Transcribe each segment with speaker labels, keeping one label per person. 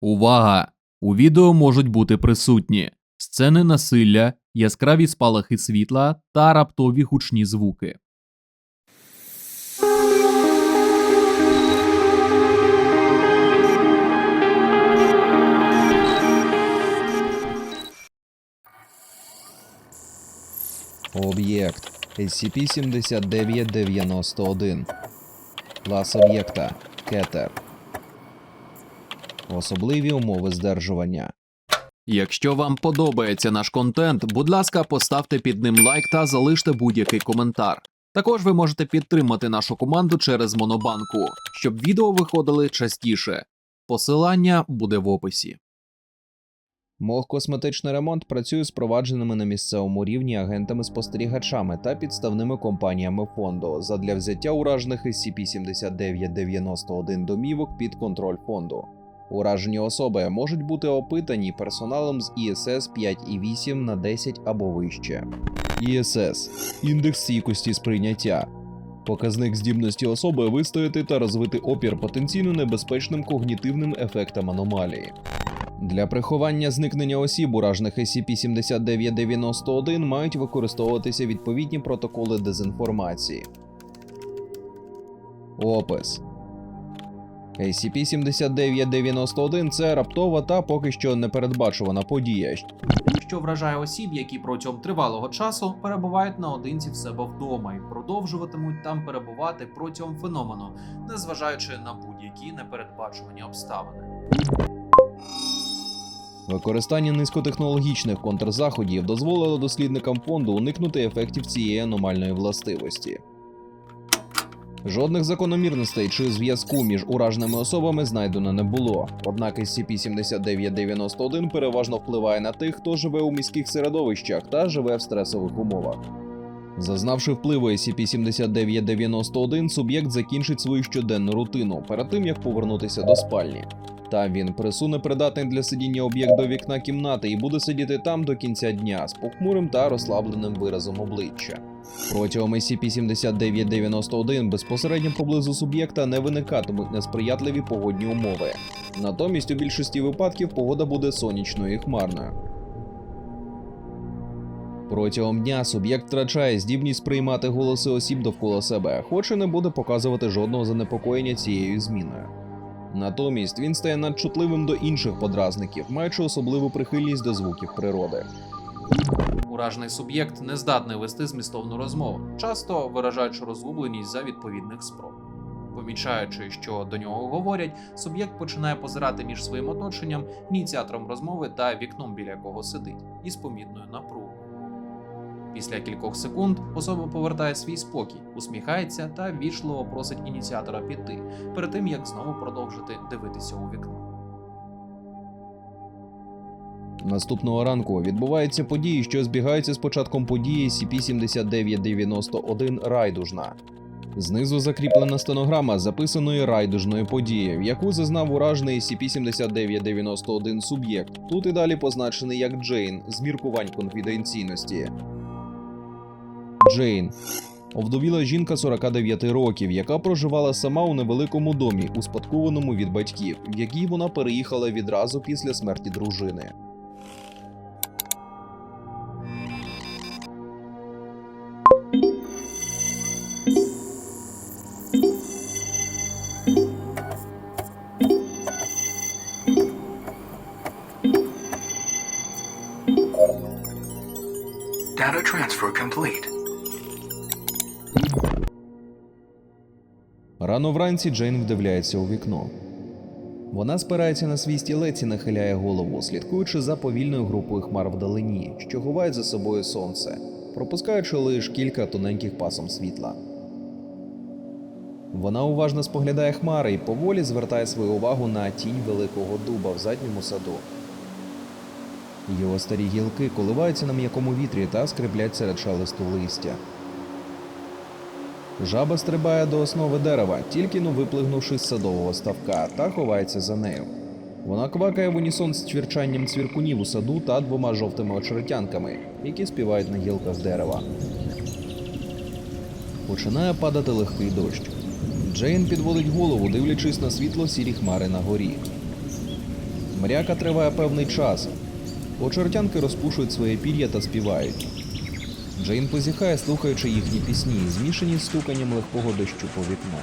Speaker 1: Увага! У відео можуть бути присутні сцени насилля, яскраві спалахи світла та раптові гучні звуки.
Speaker 2: Об'єкт SCP-7991. Клас об'єкта Кетер. Особливі умови здержування.
Speaker 1: Якщо вам подобається наш контент, будь ласка, поставте під ним лайк та залиште будь-який коментар. Також ви можете підтримати нашу команду через Монобанку, щоб відео виходили частіше. Посилання буде в описі.
Speaker 2: Мох косметичний ремонт працює з провадженими на місцевому рівні агентами-спостерігачами та підставними компаніями фонду задля взяття уражених SCP-7991 домівок під контроль фонду. Уражені особи можуть бути опитані персоналом з ІСС 5,8 на 10 або вище. ІСС індекс стійкості сприйняття. Показник здібності особи вистояти та розвити опір потенційно небезпечним когнітивним ефектам аномалії. Для приховання зникнення осіб уражених SCP-7991 мають використовуватися відповідні протоколи дезінформації. Опис SCP-7991 – це раптова та поки що непередбачувана подія,
Speaker 1: що вражає осіб, які протягом тривалого часу перебувають наодинці в себе вдома і продовжуватимуть там перебувати протягом феномену, незважаючи на будь-які непередбачувані обставини.
Speaker 2: Використання низькотехнологічних контрзаходів дозволило дослідникам фонду уникнути ефектів цієї аномальної властивості. Жодних закономірностей чи зв'язку між ураженими особами знайдено не було. Однак SCP-7991 переважно впливає на тих, хто живе у міських середовищах та живе в стресових умовах. Зазнавши впливу SCP-7991, суб'єкт закінчить свою щоденну рутину перед тим як повернутися до спальні. Та він присуне придатний для сидіння об'єкт до вікна кімнати і буде сидіти там до кінця дня з похмурим та розслабленим виразом обличчя. Протягом SCP-7991 безпосередньо поблизу суб'єкта не виникатимуть несприятливі погодні умови. Натомість у більшості випадків погода буде сонячною і хмарною. Протягом дня суб'єкт втрачає здібність приймати голоси осіб довкола себе, хоч і не буде показувати жодного занепокоєння цією зміною. Натомість він стає надчутливим до інших подразників, маючи особливу прихильність до звуків природи.
Speaker 1: Уражений суб'єкт не здатний вести змістовну розмову, часто виражаючи розгубленість за відповідних спроб. Помічаючи, що до нього говорять, суб'єкт починає позирати між своїм оточенням, ініціатором розмови та вікном, біля якого сидить, із помітною напругою. Після кількох секунд особа повертає свій спокій, усміхається та ввічливо просить ініціатора піти, перед тим як знову продовжити дивитися у вікно.
Speaker 2: Наступного ранку відбуваються події, що збігаються з початком події SCP-7991 Райдужна. Знизу закріплена стенограма записаної райдужної події, в яку зазнав уражений SCP-7991 суб'єкт. Тут і далі позначений як Джейн з міркувань конфіденційності. Джейн овдовіла жінка 49 років, яка проживала сама у невеликому домі, успадкованому від батьків, в який вона переїхала відразу після смерті дружини.
Speaker 3: Data transfer complete.
Speaker 2: Рано вранці Джейн вдивляється у вікно. Вона спирається на свій стілець і нахиляє голову, слідкуючи за повільною групою хмар вдалині, що ховають за собою сонце, пропускаючи лише кілька тоненьких пасом світла. Вона уважно споглядає хмари і поволі звертає свою увагу на тінь великого дуба в задньому саду. Його старі гілки коливаються на м'якому вітрі та скриплять серед шелесту листя. Жаба стрибає до основи дерева, тільки но виплигнувши з садового ставка, та ховається за нею. Вона квакає в унісон з чвірчанням цвіркунів у саду та двома жовтими очеретянками, які співають на гілках дерева. Починає падати легкий дощ. Джейн підводить голову, дивлячись на світло сірі хмари на горі. Мряка триває певний час. Очертянки розпушують своє пір'я та співають. Джейн позіхає, слухаючи їхні пісні, змішані з стуканням легкого дощу по вікну.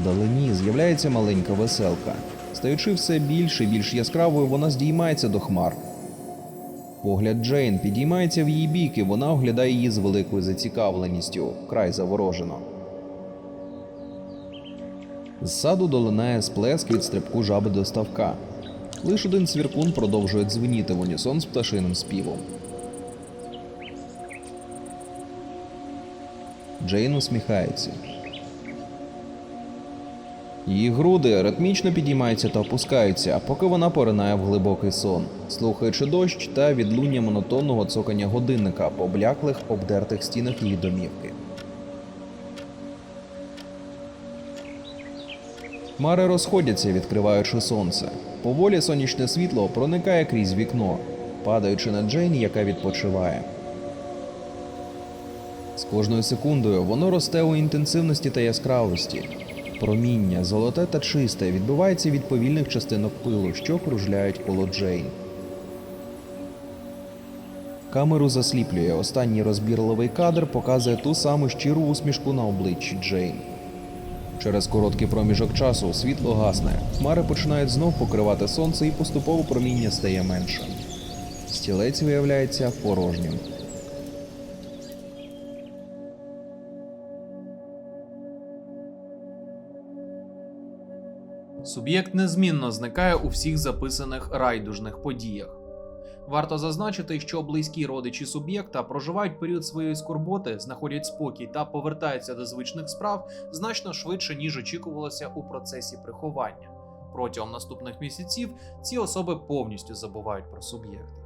Speaker 2: Вдалині з'являється маленька веселка. Стаючи все більше і більш яскравою, вона здіймається до хмар. Погляд Джейн підіймається в її бік, і вона оглядає її з великою зацікавленістю, край заворожено. З саду долинає сплеск від стрибку жаби до ставка. Лиш один свіркун продовжує дзвеніти в унісон з пташиним співом. Джейн усміхається. Її груди ритмічно підіймаються та опускаються, поки вона поринає в глибокий сон, слухаючи дощ та відлуння монотонного цокання годинника по бляклих обдертих стінах її домівки. Хмари розходяться, відкриваючи сонце. Поволі сонячне світло проникає крізь вікно, падаючи на Джейн, яка відпочиває. З кожною секундою воно росте у інтенсивності та яскравості. Проміння, золоте та чисте, відбивається від повільних частинок пилу, що кружляють коло Джейн. Камеру засліплює. Останній розбірливий кадр показує ту саму щиру усмішку на обличчі Джейн. Через короткий проміжок часу світло гасне, хмари починають знов покривати сонце і поступово проміння стає менше. Стілець виявляється порожнім.
Speaker 1: Суб'єкт незмінно зникає у всіх записаних райдужних подіях. Варто зазначити, що близькі родичі суб'єкта проживають період своєї скорботи, знаходять спокій та повертаються до звичних справ значно швидше, ніж очікувалося у процесі приховання. Протягом наступних місяців ці особи повністю забувають про суб'єкта.